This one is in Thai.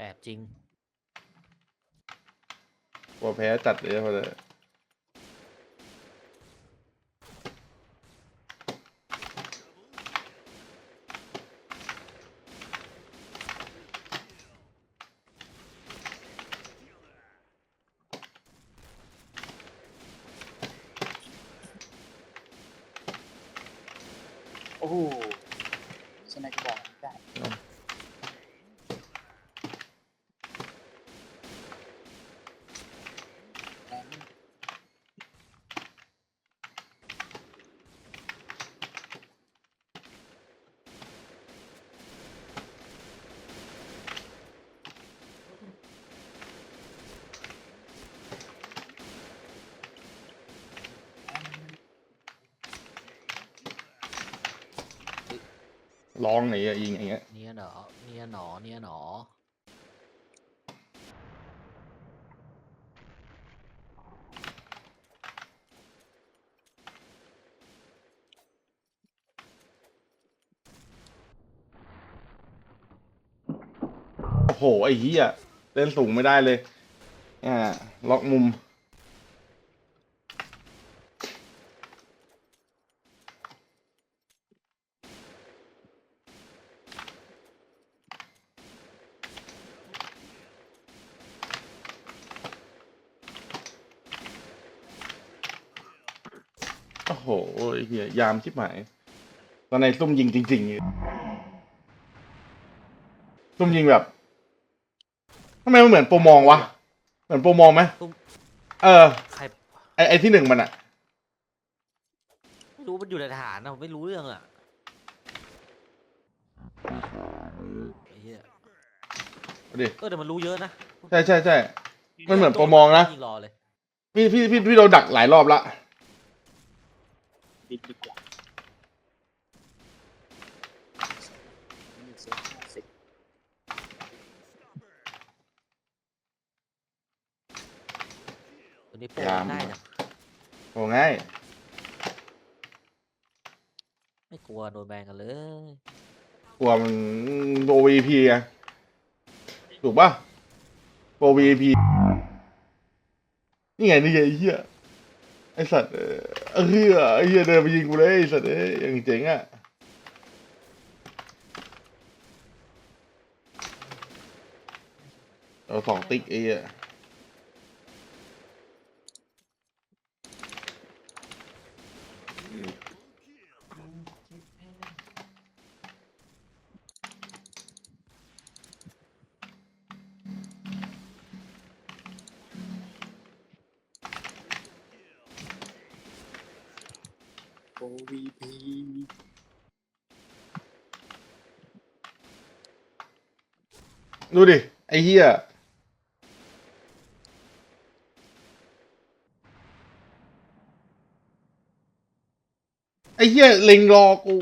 แอบจริง กลัวแพ้จัดเลยพอเลยโอ้โหสไนจะบอกไม่ได้ ร้องไหนอะยิงอย่างเงี้ย เนี่ยหนอเนี่ยหนอเนี่ยหนอโอ้โหไอ้เหี้ยเล่นสูงไม่ได้เลย อ่า ล็อกมุม โอ้โหไอ้เหี้ยยามชิบหายตอนในซุ่มยิงจริงๆอยู่ซุ่มยิงแบบทำไมมันเหมือนโปรมองวะ เหมือนโปรมองไหมซุ่มเออใครไอไอที่หนึ่งมันอะไม่รู้มันอยู่ในฐานนะผมไม่รู้เรื่องอะไอ้เหี้ยเอาดิเออแต่มันรู้เยอะนะใช่ใช่ใช่มันเหมือนโปรมองนะยิงรอเลย พี่พี่พี่พี่โดนดักหลายรอบละ บินดีกว่าหนึ่งเซตห้าสิบตัวนี้โปรง่ายจังโอ้ง่ายไม่กลัวโดนแบนกันเลยกลัวมันโปร VP ไงถูกป่ะโปร VP นี่ไงนี่ไงไอ้เหี้ย ไอสัตว์เออเฮียไอเฮียเดินไปยิงกูเลยไอสัตว์เอ้ยอย่างเจ๋งอะเราสองติ๊กไอ้เหี้ย โอวีพีดูดิ ไอ้เหี้ยไอ้เหี้ยเล็งรอกู